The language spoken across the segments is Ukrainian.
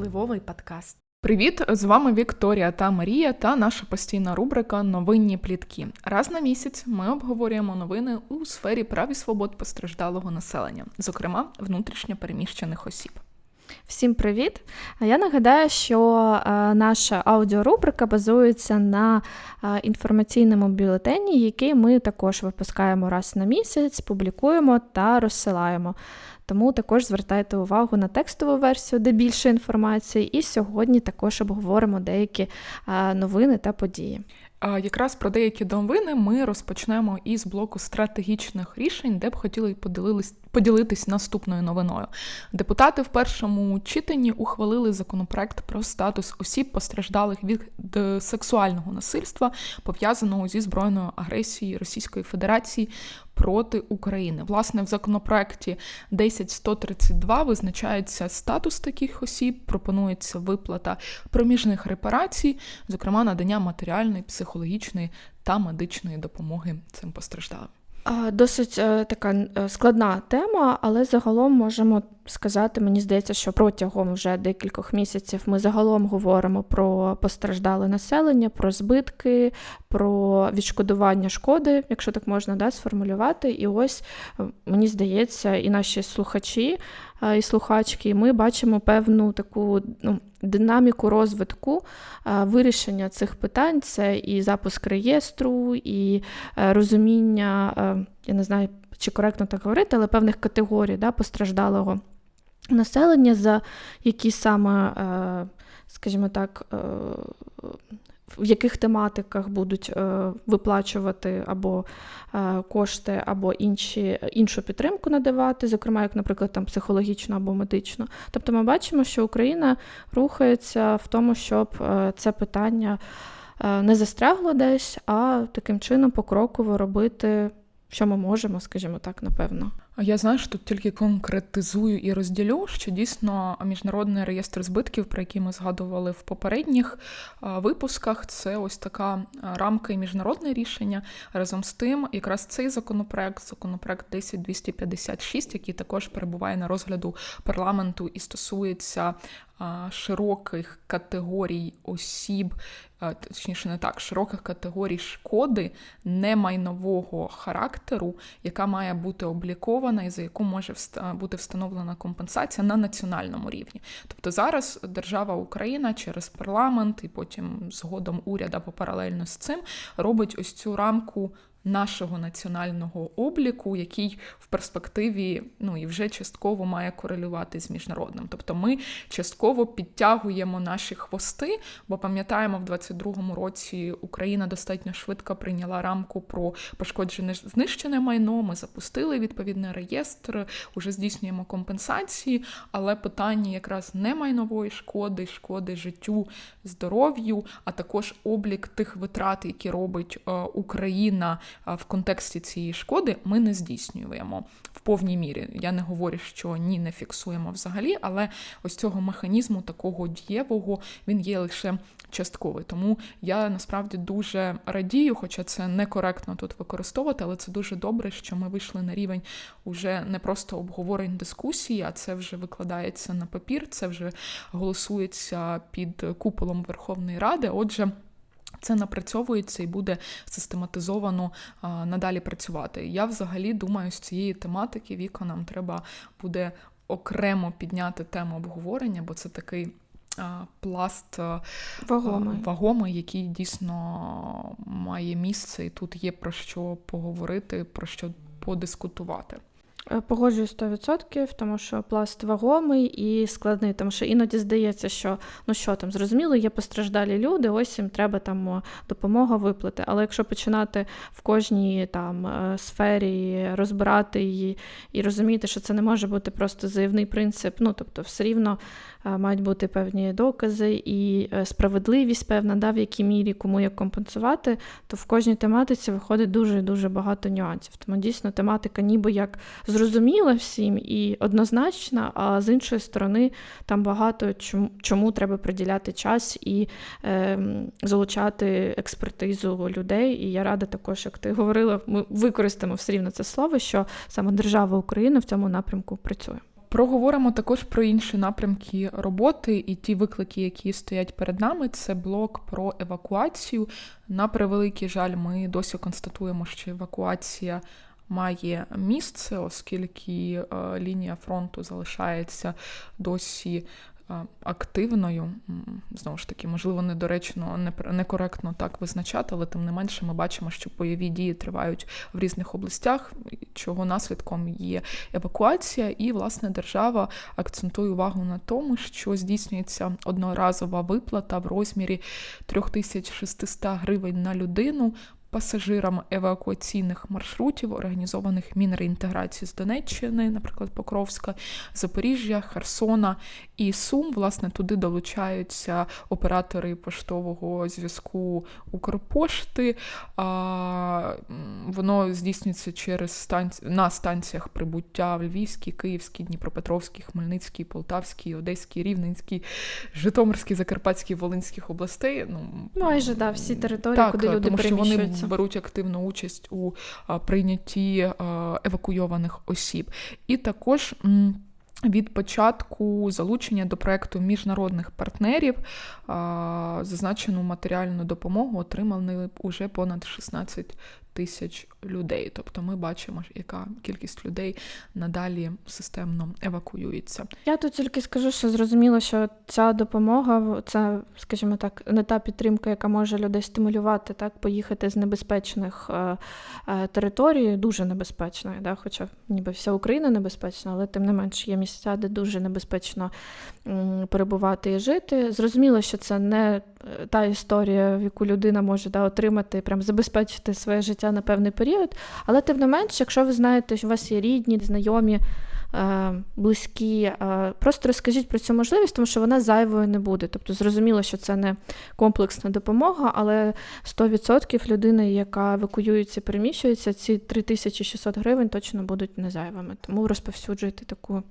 впливовий подкаст. Привіт! З вами Вікторія та Марія та наша постійна рубрика Новинні плітки. Раз на місяць ми обговорюємо новини у сфері прав і свобод постраждалого населення, зокрема внутрішньо переміщених осіб. Всім привіт! Я нагадаю, що е, наша аудіорубрика базується на е, інформаційному бюлетені, який ми також випускаємо раз на місяць, публікуємо та розсилаємо. Тому також звертайте увагу на текстову версію, де більше інформації, і сьогодні також обговоримо деякі новини та події. Якраз про деякі новини ми розпочнемо із блоку стратегічних рішень, де б хотіли поділились, поділитись наступною новиною. Депутати в першому читанні ухвалили законопроект про статус осіб, постраждалих від сексуального насильства, пов'язаного зі збройною агресією Російської Федерації проти України. Власне, в законопроекті 10132 визначається статус таких осіб, пропонується виплата проміжних репарацій, зокрема надання матеріальної, психологічної та медичної допомоги цим постраждалим. Досить е, така е, складна тема, але загалом можемо сказати, мені здається, що протягом вже декількох місяців ми загалом говоримо про постраждале населення, про збитки, про відшкодування шкоди, якщо так можна да, сформулювати. І ось е, мені здається, і наші слухачі і слухачки, ми бачимо певну таку ну, динаміку розвитку вирішення цих питань. Це і запуск реєстру, і розуміння, я не знаю, чи коректно так говорити, але певних категорій да, постраждалого населення, за які саме, е, скажімо так, е, в яких тематиках будуть е, виплачувати або кошти, або інші, іншу підтримку надавати, зокрема, як, наприклад, там психологічну або медичну. Тобто ми бачимо, що Україна рухається в тому, щоб це питання не застрягло десь, а таким чином покроково робити, що ми можемо, скажімо так, напевно. Я знаю, що тут тільки конкретизую і розділю, що дійсно міжнародний реєстр збитків, про який ми згадували в попередніх випусках, це ось така рамка і міжнародне рішення. Разом з тим, якраз цей законопроект, законопроект 10256, який також перебуває на розгляду парламенту і стосується широких категорій осіб, точніше, не так, широких категорій шкоди немайнового характеру, яка має бути облікована і за яку може бути встановлена компенсація на національному рівні. Тобто зараз держава Україна через парламент і потім згодом уряд або паралельно з цим робить ось цю рамку нашого національного обліку, який в перспективі ну і вже частково має корелювати з міжнародним. Тобто ми частково підтягуємо наші хвости, бо пам'ятаємо, в 22-му році Україна достатньо швидко прийняла рамку про пошкоджене знищене майно. Ми запустили відповідний реєстр, уже здійснюємо компенсації, але питання якраз не майнової шкоди, шкоди життю, здоров'ю, а також облік тих витрат, які робить е, Україна в контексті цієї шкоди ми не здійснюємо в повній мірі. Я не говорю, що ні, не фіксуємо взагалі, але ось цього механізму такого дієвого він є лише частковий. Тому я насправді дуже радію, хоча це некоректно тут використовувати, але це дуже добре, що ми вийшли на рівень уже не просто обговорень дискусії, а це вже викладається на папір, це вже голосується під куполом Верховної Ради. Отже. Це напрацьовується і буде систематизовано а, надалі працювати. Я взагалі думаю, з цієї тематики віко нам треба буде окремо підняти тему обговорення, бо це такий. Пласт вагомий. вагомий, який дійсно має місце, і тут є про що поговорити, про що подискутувати. Е, погоджуюсь 100%, тому що пласт вагомий і складний, тому що іноді здається, що ну що там, зрозуміло, є постраждалі люди, ось їм треба там допомога виплати. Але якщо починати в кожній там е, сфері розбирати її і розуміти, що це не може бути просто заявний принцип, ну тобто все рівно Е, мають бути певні докази і справедливість, певна, да, в якій мірі кому як компенсувати, то в кожній тематиці виходить дуже дуже багато нюансів. Тому дійсно тематика ніби як зрозуміла всім і однозначна, а з іншої сторони, там багато чому, чому треба приділяти час і е, залучати експертизу людей. І я рада також, як ти говорила, ми використаємо все рівно це слово, що саме держава України в цьому напрямку працює. Проговоримо також про інші напрямки роботи і ті виклики, які стоять перед нами. Це блок про евакуацію. На превеликий жаль, ми досі констатуємо, що евакуація має місце, оскільки е, лінія фронту залишається досі е, активною. Знову ж таки, можливо, недоречно, некоректно так визначати, але тим не менше ми бачимо, що бойові дії тривають в різних областях, чого наслідком є евакуація, і власне держава акцентує увагу на тому, що здійснюється одноразова виплата в розмірі 3600 гривень на людину пасажирам евакуаційних маршрутів, організованих мінреінтеграції з Донеччини, наприклад, Покровська, Запоріжжя, Херсона і Сум. Власне, туди долучаються оператори поштового зв'язку Укрпошти. Воно здійснюється через станці... на станціях прибуття в Львівській, Київській, Дніпропетровській, Хмельницькій, Полтавській, Одеській, Рівненській, Житомирській, Закарпатській, Волинських областей. Ну майже да, всі території, так, куди люди тому що переміщуються беруть активну участь у прийнятті евакуйованих осіб. І також. Від початку залучення до проекту міжнародних партнерів зазначену матеріальну допомогу отримали вже понад 16 тисяч людей. Тобто ми бачимо, яка кількість людей надалі системно евакуюється. Я тут тільки скажу, що зрозуміло, що ця допомога це, скажімо так, не та підтримка, яка може людей стимулювати, так поїхати з небезпечних е, е, територій, дуже небезпечної, да, хоча ніби вся Україна небезпечна, але тим не менш є місця, де дуже небезпечно перебувати і жити. Зрозуміло, що це не е, та історія, в яку людина може да, отримати, прям забезпечити своє життя на певний період. Але тим не менш, якщо ви знаєте, що у вас є рідні, знайомі, е, близькі, е, просто розкажіть про цю можливість, тому що вона зайвою не буде. Тобто, зрозуміло, що це не комплексна допомога, але 100% людини, яка евакуюється, переміщується, ці 3600 гривень точно будуть не зайвими. Тому розповсюджуйте таку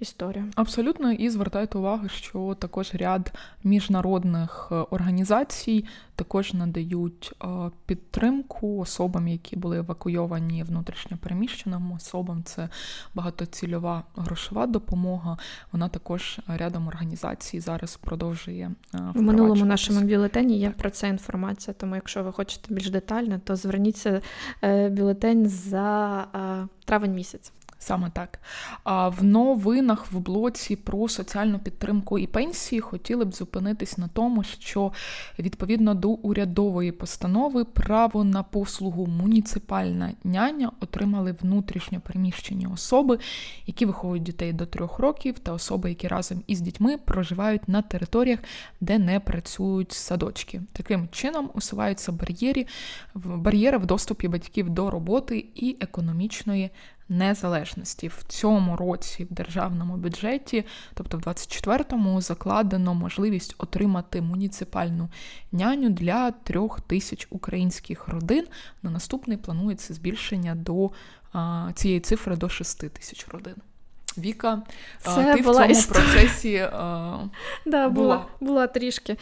історія. Абсолютно, і звертайте увагу, що також ряд міжнародних е, організацій також надають е, підтримку особам, які були евакуйовані внутрішньо переміщеним особам. Це багатоцільова грошова допомога. Вона також рядом організацій зараз продовжує е, в минулому нашому бюлетені. Є про це інформація. Тому, якщо ви хочете більш детально, то зверніться бюлетень за травень місяць. Саме так. А в новинах в блоці про соціальну підтримку і пенсії хотіли б зупинитись на тому, що відповідно до урядової постанови право на послугу муніципальна няня отримали внутрішньо переміщені особи, які виховують дітей до трьох років, та особи, які разом із дітьми проживають на територіях, де не працюють садочки. Таким чином усуваються бар'єри, бар'єри в доступі батьків до роботи і економічної незалежності в цьому році в державному бюджеті, тобто в 24-му, закладено можливість отримати муніципальну няню для трьох тисяч українських родин. На наступний планується збільшення до а, цієї цифри до 6 тисяч родин. Віка, Це ти була в цьому історія. процесі а, да, була. була була трішки.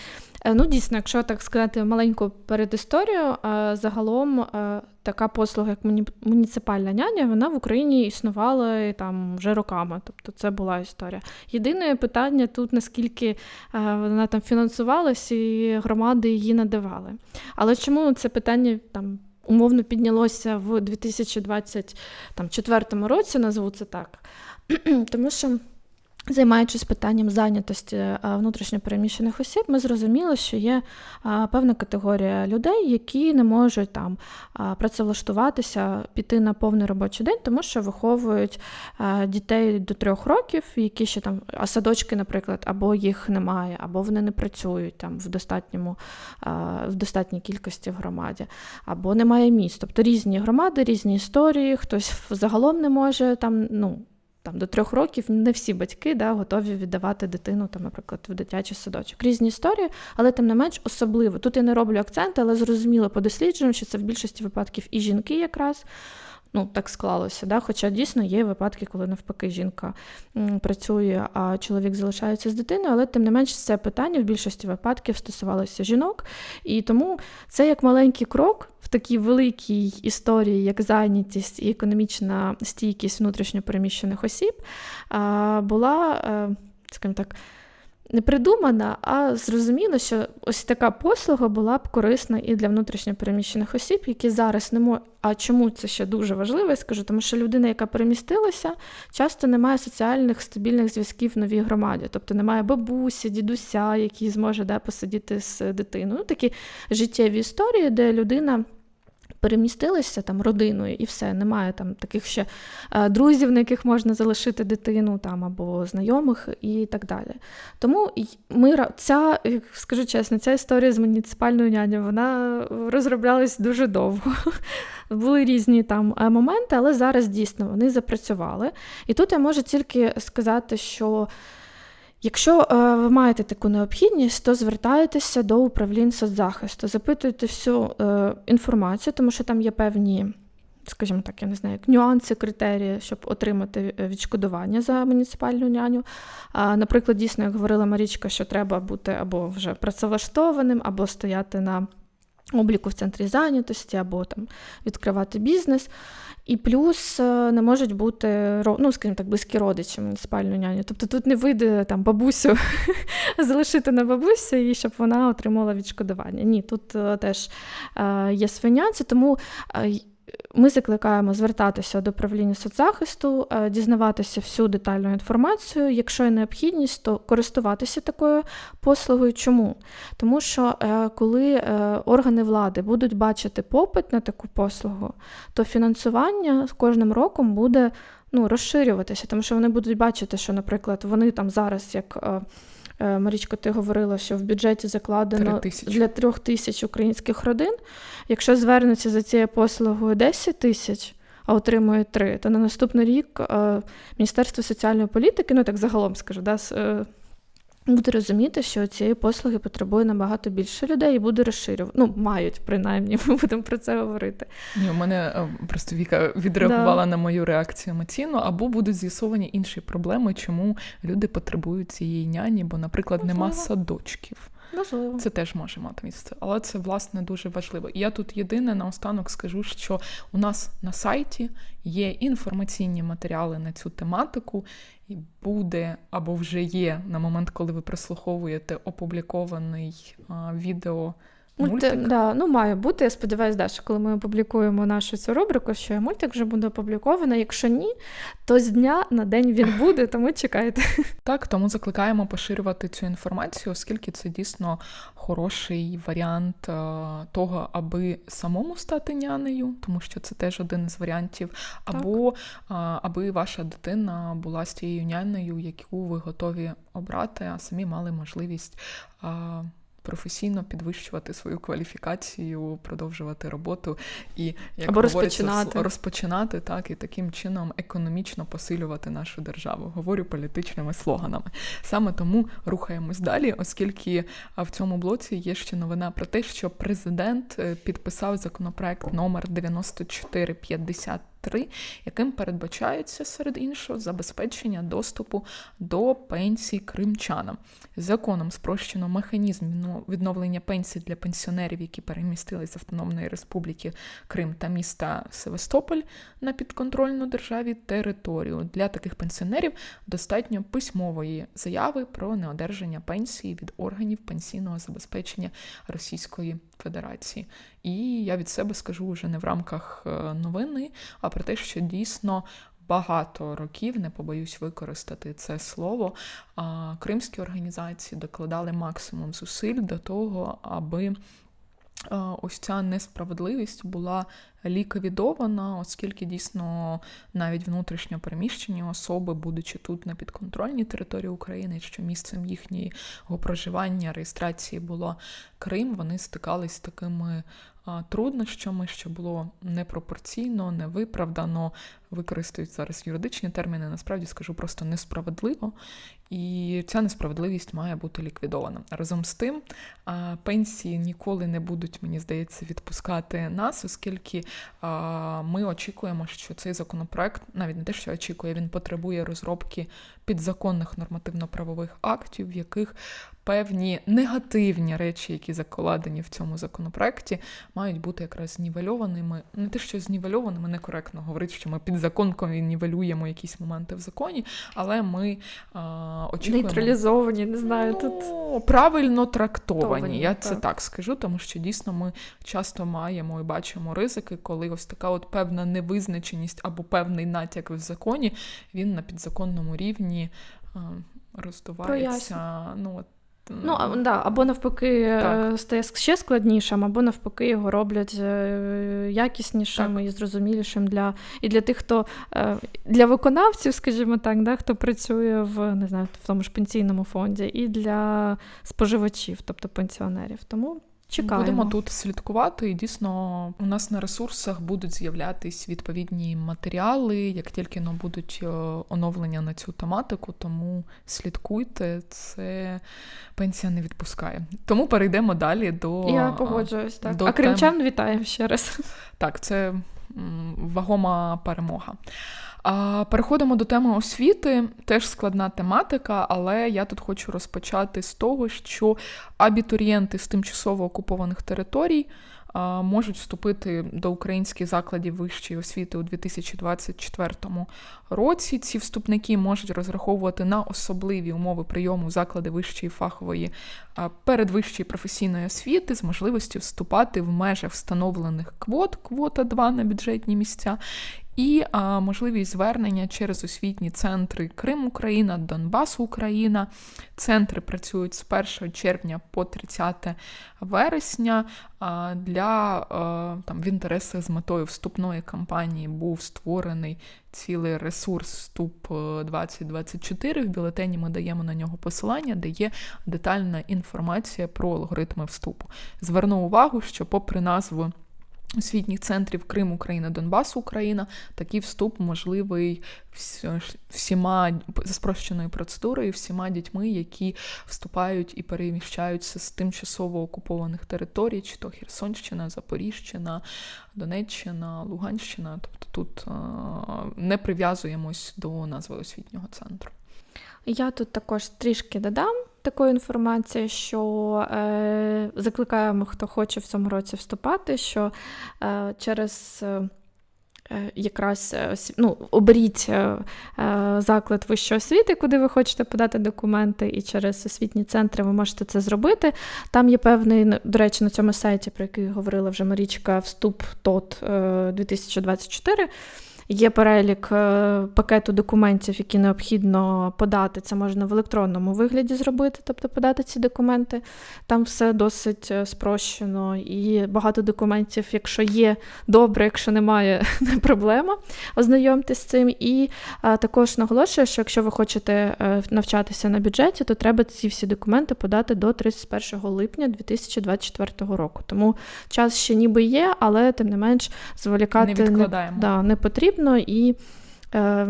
Е, ну, дійсно, якщо так сказати маленьку передісторію, загалом така послуга, як муніципальна няня, вона в Україні існувала там вже роками. Тобто це була історія. Єдине питання тут, наскільки вона там фінансувалась, і громади її надавали. Але чому це питання там? Умовно піднялося в 2024 році, назву це так. Тому що Займаючись питанням зайнятості е, внутрішньопереміщених осіб, ми зрозуміли, що є певна категорія людей, які не можуть там працевлаштуватися, піти на повний робочий день, тому що виховують дітей до трьох років, які ще там а садочки, наприклад, або їх немає, або вони не працюють там в достатньому в достатній кількості в громаді, або немає місць. Тобто різні громади, різні історії, хтось загалом не може там, ну там до трьох років не всі батьки да, готові віддавати дитину, там, наприклад, в дитячий садочок. Різні історії, але тим не менш особливо. Тут я не роблю акцент, але зрозуміло по дослідженням, що це в більшості випадків і жінки якраз. Ну, так склалося. Да? Хоча дійсно є випадки, коли навпаки жінка працює, а чоловік залишається з дитиною, але тим не менш це питання в більшості випадків стосувалося жінок. І тому це як маленький крок в такій великій історії, як зайнятість і економічна стійкість внутрішньопереміщених осіб, була, е, скажімо так, не придумана, а зрозуміло, що ось така послуга була б корисна і для внутрішньопереміщених осіб, які зараз не можуть. А чому це ще дуже важливо? Я скажу, тому що людина, яка перемістилася, часто не має соціальних стабільних зв'язків в новій громаді, тобто немає бабусі, дідуся, який зможе да, посидіти з дитиною. Ну, такі життєві історії, де людина. Перемістилися там родиною і все, немає там таких ще е, друзів, на яких можна залишити дитину там або знайомих і так далі. Тому ми ця, скажу чесно, ця історія з муніципальною няню, вона розроблялась дуже довго. Були різні там е, моменти, але зараз дійсно вони запрацювали. І тут я можу тільки сказати, що. Якщо е, ви маєте таку необхідність, то звертайтеся до управлінь соцзахисту, запитуйте всю е, інформацію, тому що там є певні, скажімо так, я не знаю, нюанси, критерії, щоб отримати е, відшкодування за муніципальну няню. Наприклад, дійсно, як говорила Марічка, що треба бути або вже працевлаштованим, або стояти на обліку в центрі зайнятості, або там відкривати бізнес. І плюс е, не можуть бути ну, скажімо так, близькі родичі муніципальної няні. Тобто тут не вийде там бабусю залишити на бабусю і щоб вона отримала відшкодування. Ні, тут е, теж є є свиняці, тому ми закликаємо звертатися до управління соцзахисту, е, дізнаватися всю детальну інформацію. Якщо є необхідність, то користуватися такою послугою. Чому? Тому що е, коли е, органи влади будуть бачити попит на таку послугу, то фінансування з кожним роком буде ну, розширюватися, тому що вони будуть бачити, що, наприклад, вони там зараз як. Е, Марічко, ти говорила, що в бюджеті закладено для трьох тисяч українських родин. Якщо звернуться за цією послугою 10 тисяч, а отримує 3, то на наступний рік е, Міністерство соціальної політики, ну так загалом скажу, да, е, буде розуміти, що цієї послуги потребує набагато більше людей і буде розширювати. Ну, мають принаймні, ми будемо про це говорити. Ні, У мене е, просто Віка відреагувала да. на мою реакцію емоційно, або будуть з'ясовані інші проблеми, чому люди потребують цієї няні, бо, наприклад, Можливо. нема садочків. Можливо. Це теж може мати місце, але це власне дуже важливо. І я тут єдине наостанок скажу, що у нас на сайті є інформаційні матеріали на цю тематику, і буде або вже є на момент, коли ви прослуховуєте опублікований відео. Мультик, да, ну має бути. Я сподіваюся, да, що коли ми опублікуємо нашу цю рубрику, що мультик вже буде опублікований. Якщо ні, то з дня на день він буде, тому чекайте. Так, тому закликаємо поширювати цю інформацію, оскільки це дійсно хороший варіант е, того, аби самому стати нянею, тому що це теж один із варіантів, або так. аби ваша дитина була з тією нянею, яку ви готові обрати, а самі мали можливість професійно підвищувати свою кваліфікацію, продовжувати роботу і як Або розпочинати розпочинати так і таким чином економічно посилювати нашу державу. Говорю політичними слоганами. Саме тому рухаємось далі, оскільки в цьому блоці є ще новина про те, що президент е, підписав законопроект номер 9450 3, яким передбачається серед іншого забезпечення доступу до пенсій кримчанам. Законом спрощено механізм відновлення пенсій для пенсіонерів, які перемістились з Автономної Республіки Крим та міста Севастополь на підконтрольну державі територію. Для таких пенсіонерів достатньо письмової заяви про неодержання пенсії від органів пенсійного забезпечення Російської Федерації. І я від себе скажу вже не в рамках е, новини, а про те, що дійсно. Багато років не побоюсь використати це слово. Кримські організації докладали максимум зусиль до того, аби ось ця несправедливість була ліквідована, оскільки дійсно навіть внутрішньо переміщені особи, будучи тут на підконтрольній території України, що місцем їхнього проживання реєстрації було Крим, вони стикались з такими труднощами, що було непропорційно, невиправдано, використають зараз юридичні терміни, насправді скажу просто несправедливо. І ця несправедливість має бути ліквідована. Разом з тим, пенсії ніколи не будуть, мені здається, відпускати нас, оскільки ми очікуємо, що цей законопроект, навіть не те, що очікує, він потребує розробки підзаконних нормативно-правових актів, в яких певні негативні речі, які закладені в цьому законопроекті, мають бути якраз знівельованими. Не те, що знівельованими, некоректно говорити, що ми підзаконком нівелюємо якісь моменти в законі, але ми а, очікуємо. Нейтралізовані, не знаю, тут. Ну, правильно трактовані. Трактовані, Я це так. так скажу, тому що дійсно ми часто маємо і бачимо ризики, коли ось така от певна невизначеність або певний натяк в законі, він на підзаконному рівні е, роздувається. Ну, от, Ну, а, да, або навпаки Так. е, стає ще складнішим, або навпаки його роблять е, якіснішим Так. і зрозумілішим для і для тих, хто для виконавців, скажімо так, да, хто працює в не знаю, в тому ж пенсійному фонді, і для споживачів, тобто пенсіонерів. Тому чекаємо. Будемо тут слідкувати, і дійсно у нас на ресурсах будуть з'являтись відповідні матеріали, як тільки ну, будуть е, оновлення на цю тематику, тому слідкуйте, це пенсія не відпускає. Тому перейдемо далі до Я погоджуюсь, так. до а кримчан вітаємо ще раз. Так, це вагома перемога. Переходимо до теми освіти. Теж складна тематика, але я тут хочу розпочати з того, що абітурієнти з тимчасово окупованих територій можуть вступити до українських закладів вищої освіти у 2024 році. Ці вступники можуть розраховувати на особливі умови прийому заклади вищої фахової передвищої професійної освіти з можливістю вступати в межах встановлених квот, квота 2 на бюджетні місця, і а, можливість звернення через освітні центри Крим Україна, Донбас Україна. Центри працюють з 1 червня по 30 вересня. А, для а, там в інтересах з метою вступної кампанії був створений цілий ресурс вступ е, 2024. В бюлетені ми даємо на нього посилання, де є детальна інформація про алгоритми вступу. Зверну увагу, що попри назву освітніх центрів Крим, Україна, Донбас, Україна, такий вступ можливий всіма за спрощеною процедурою, всіма дітьми, які вступають і переміщаються з тимчасово окупованих територій, чи то Херсонщина, Запоріжжя, Донеччина, Луганщина. Тобто тут е, не прив'язуємось до назви освітнього центру. Я тут також трішки додам такої інформації, що е, закликаємо, хто хоче в цьому році вступати, що е, через. Е, е, Якраз е, ну, оберіть заклад вищої освіти, куди ви хочете подати документи, і через освітні центри ви можете це зробити. Там є певний, до речі, на цьому сайті, про який говорила вже Марічка, вступ ТОТ е, 2024. Є перелік е, пакету документів, які необхідно подати. Це можна в електронному вигляді зробити, тобто подати ці документи. Там все досить е, спрощено і багато документів, якщо є добре, якщо немає, не проблема. Ознайомтесь з цим. І е, також наголошую, що якщо ви хочете навчатися на бюджеті, то треба ці всі документи подати до 31 липня 2024 року. Тому час ще ніби є, але тим не менш зволікати Не відкладаємо. да, не потрібно і. Е,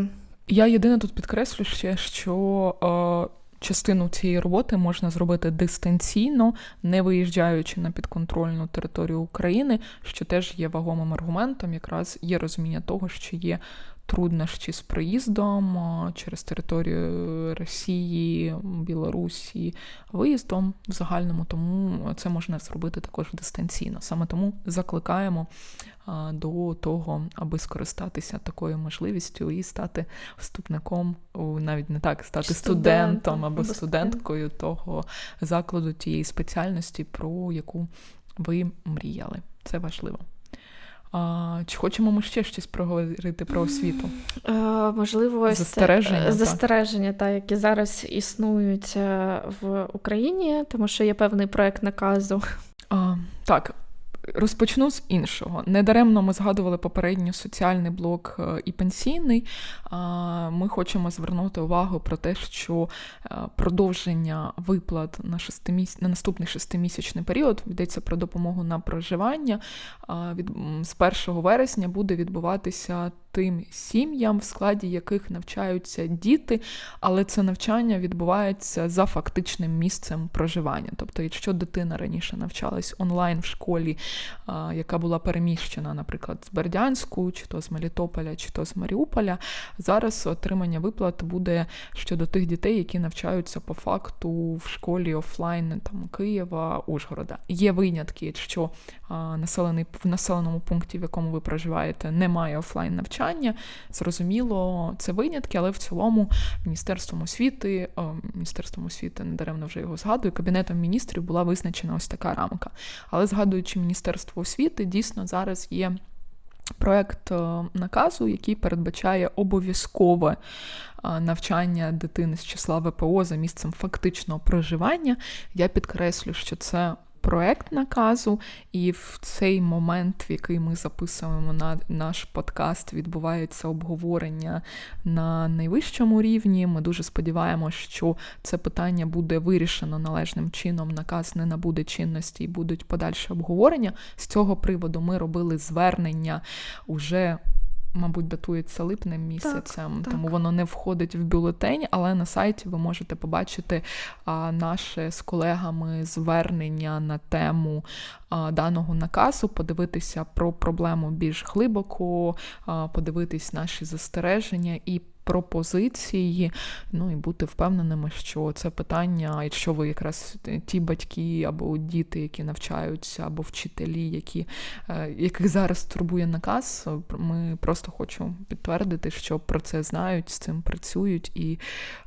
Я єдине тут підкреслю ще, що е, частину цієї роботи можна зробити дистанційно, не виїжджаючи на підконтрольну територію України, що теж є вагомим аргументом, якраз є розуміння того, що є труднощі з проїздом через територію Росії, Білорусі, виїздом в загальному, тому це можна зробити також дистанційно. Саме тому закликаємо до того, аби скористатися такою можливістю і стати вступником, навіть не так, стати Студентом студентом або студенткою того закладу, тієї спеціальності, про яку ви мріяли. Це важливо. А, чи хочемо ми ще щось проговорити про освіту? Е, можливо, ось Застереження, застереження, та, які зараз існують е, в Україні, тому що є певний проект наказу. А, так, розпочну з іншого. Недаремно ми згадували попередньо соціальний блок е, і пенсійний. Ми хочемо звернути увагу про те, що е, продовження виплат на, на наступний шестимісячний період йдеться про допомогу на проживання. Від... З 1 вересня буде відбуватися тим сім'ям, в складі яких навчаються діти, але це навчання відбувається за фактичним місцем проживання. Тобто, якщо дитина раніше навчалась онлайн в школі, яка була переміщена, наприклад, з Бердянську, чи то з Мелітополя, чи то з Маріуполя, зараз отримання виплат буде щодо тих дітей, які навчаються по факту в школі офлайн там Києва, Ужгорода. Є винятки, якщо населений в населеному пункті, в якому ви проживаєте, немає офлайн навчання. Зрозуміло, це винятки, але в цілому Міністерством освіти, Міністерством освіти недаремно вже його згадую, Кабінетом міністрів була визначена ось така рамка. Але згадуючи Міністерство освіти, дійсно зараз є. Проект наказу, який передбачає обов'язкове навчання дитини з числа ВПО за місцем фактичного проживання. Я підкреслю, що це проект наказу, і в цей момент, в який ми записуємо на наш подкаст, відбувається обговорення на найвищому рівні. Ми дуже сподіваємося, що це питання буде вирішено належним чином. Наказ не набуде чинності і будуть подальші обговорення. З цього приводу ми робили звернення уже мабуть, датується липнем місяцем, так, тому так. воно не входить в бюлетень, але на сайті ви можете побачити а, наше з колегами звернення на тему а, даного наказу, подивитися про проблему більш глибоко, а, подивитись наші застереження і пропозиції, ну і бути впевненими, що це питання, якщо ви якраз ті батьки або діти, які навчаються, або вчителі, які, е, яких зараз турбує наказ, ми просто хочу підтвердити, що про це знають, з цим працюють і.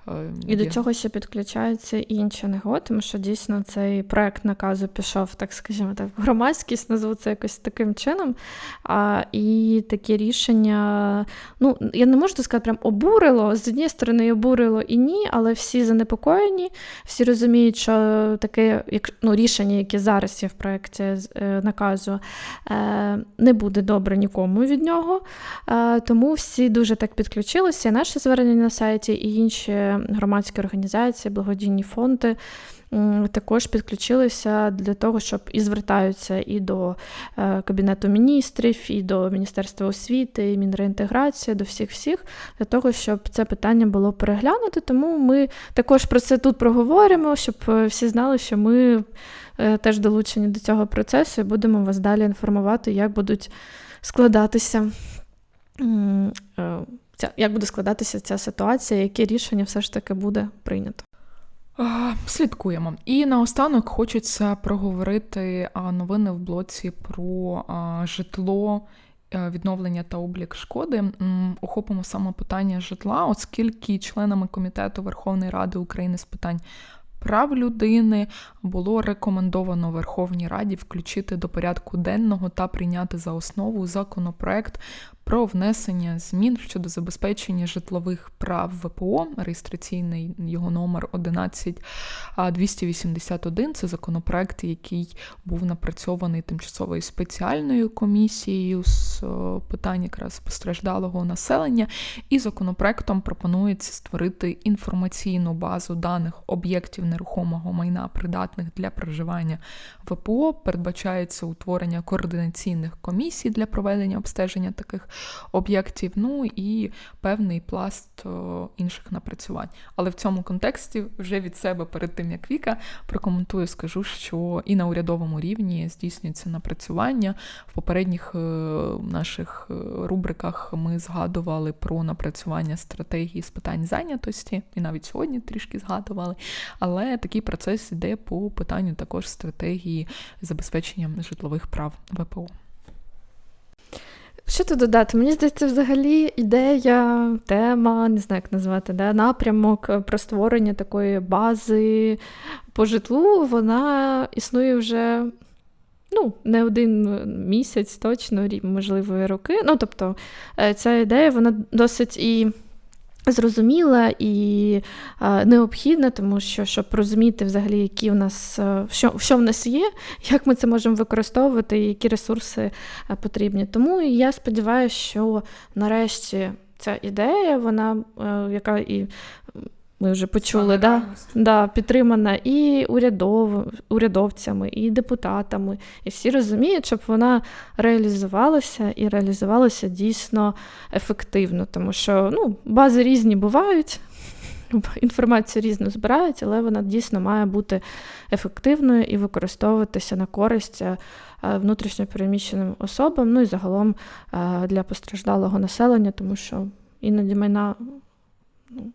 Е, і до цього ще підключаються інші негоди, тому що дійсно цей проект наказу пішов, так скажімо, так, в громадськість, назву це якось таким чином. А, І такі рішення, ну я не можу сказати, прям обурило. З однієї сторони, обурило і ні, але всі занепокоєні, всі розуміють, що таке як, ну, рішення, яке зараз є в проєкті е, наказу, е, не буде добре нікому від нього. Е, тому всі дуже так підключилися. Наше звернення на сайті і інші громадські організації, благодійні фонди також підключилися для того, щоб і звертаються і до е, Кабінету міністрів, і до Міністерства освіти, і Мінреінтеграції, до всіх всіх, для того, щоб це питання було переглянуто. Тому ми також про це тут проговоримо, щоб е, всі знали, що ми е, теж долучені до цього процесу і будемо вас далі інформувати, як будуть складатися. Як буде складатися ця ситуація, яке рішення все ж таки буде прийнято? Слідкуємо. І наостанок хочеться проговорити новини в блоці про житло. Е, відновлення та облік шкоди охопимо саме питання житла, оскільки членами комітету Верховної Ради України з питань прав людини було рекомендовано Верховній Раді включити до порядку денного та прийняти за основу законопроект про внесення змін щодо забезпечення житлових прав ВПО, реєстраційний його номер 11281. Це законопроект, який був напрацьований тимчасовою спеціальною комісією з питань якраз постраждалого населення. І законопроектом пропонується створити інформаційну базу даних об'єктів нерухомого майна, придатних для проживання ВПО. Передбачається утворення координаційних комісій для проведення обстеження таких об'єктів, ну і певний пласт інших напрацювань. Але в цьому контексті вже від себе перед тим як Віка прокоментую, скажу, що і на урядовому рівні здійснюється напрацювання. В попередніх е, наших е, рубриках ми згадували про напрацювання стратегії з питань зайнятості, і навіть сьогодні трішки згадували. Але такий процес йде по питанню також стратегії забезпечення житлових прав ВПО. Що тут додати? Мені здається, взагалі ідея, тема, не знаю, як назвати, да, напрямок е, про створення такої бази по житлу, вона існує вже ну, не один місяць, точно, можливо, роки. Ну, тобто, е, ця ідея, вона досить і зрозуміла і е, необхідна, тому що щоб розуміти взагалі, які в нас е, що, що в нас є, як ми це можемо використовувати, і які ресурси е, потрібні. Тому я сподіваюся, що нарешті ця ідея, вона яка і ми вже почули, да? Да, підтримана і урядов, урядовцями, і депутатами. І всі розуміють, щоб вона реалізувалася і реалізувалася дійсно ефективно, тому що ну, бази різні бувають. Інформацію різну збирають, але вона дійсно має бути ефективною і використовуватися на користь е, внутрішньопереміщеним особам, ну і загалом е, для постраждалого населення, тому що іноді майна ну,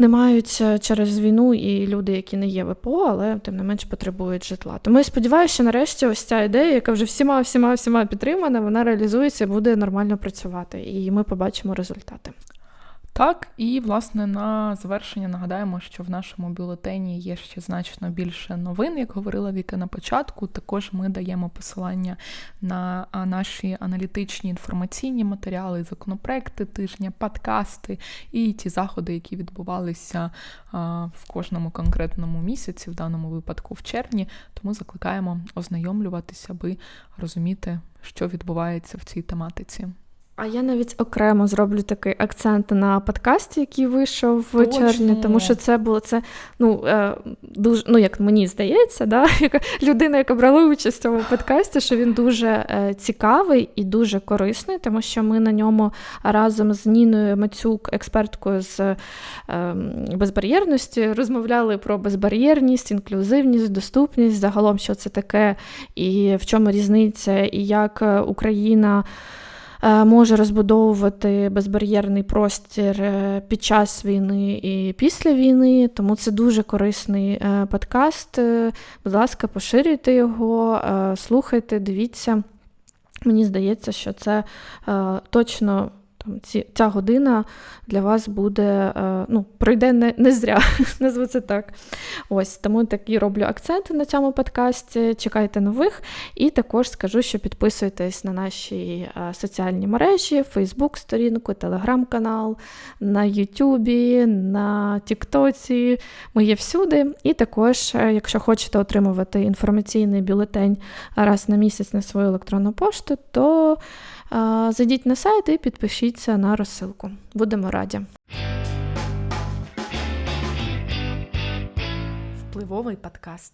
не мають через війну і люди, які не є ВПО, але тим не менш потребують житла. Тому я сподіваюся, що нарешті ось ця ідея, яка вже всіма, всіма, всіма підтримана, вона реалізується буде нормально працювати, і ми побачимо результати. Так, і власне на завершення нагадаємо, що в нашому бюлетені є ще значно більше новин, як говорила Віка на початку. Також ми даємо посилання на наші аналітичні інформаційні матеріали, законопроекти тижня, подкасти і ті заходи, які відбувалися в кожному конкретному місяці, в даному випадку в червні. Тому закликаємо ознайомлюватися, аби розуміти, що відбувається в цій тематиці. А я навіть окремо зроблю такий акцент на подкасті, який вийшов в червні, тому що це було це ну е, дуже, ну як мені здається, да, яка людина, яка брала участь в цьому подкасті, що він дуже е, цікавий і дуже корисний, тому що ми на ньому разом з Ніною Мацюк, експерткою з е, безбар'єрності, розмовляли про безбар'єрність, інклюзивність, доступність, загалом, що це таке, і в чому різниця, і як Україна. Е, може розбудовувати безбар'єрний простір е, під час війни і після війни. Тому це дуже корисний е, подкаст. Будь ласка, поширюйте його, слухайте, дивіться. Мені здається, що це точно там ці, ця година для вас буде, е, ну, пройде не, не зря, назву це так. Ось, Тому такі роблю акценти на цьому подкасті. Чекайте нових. І також скажу, що підписуйтесь на наші е, соціальні мережі, Фейсбук-сторінку, телеграм-канал, на Ютубі, на Тіктоці. Ми є всюди. І також, е, якщо хочете отримувати інформаційний бюлетень раз на місяць на свою електронну пошту, то Зайдіть на сайт і підпишіться на розсилку. Будемо раді. Впливовий подкаст.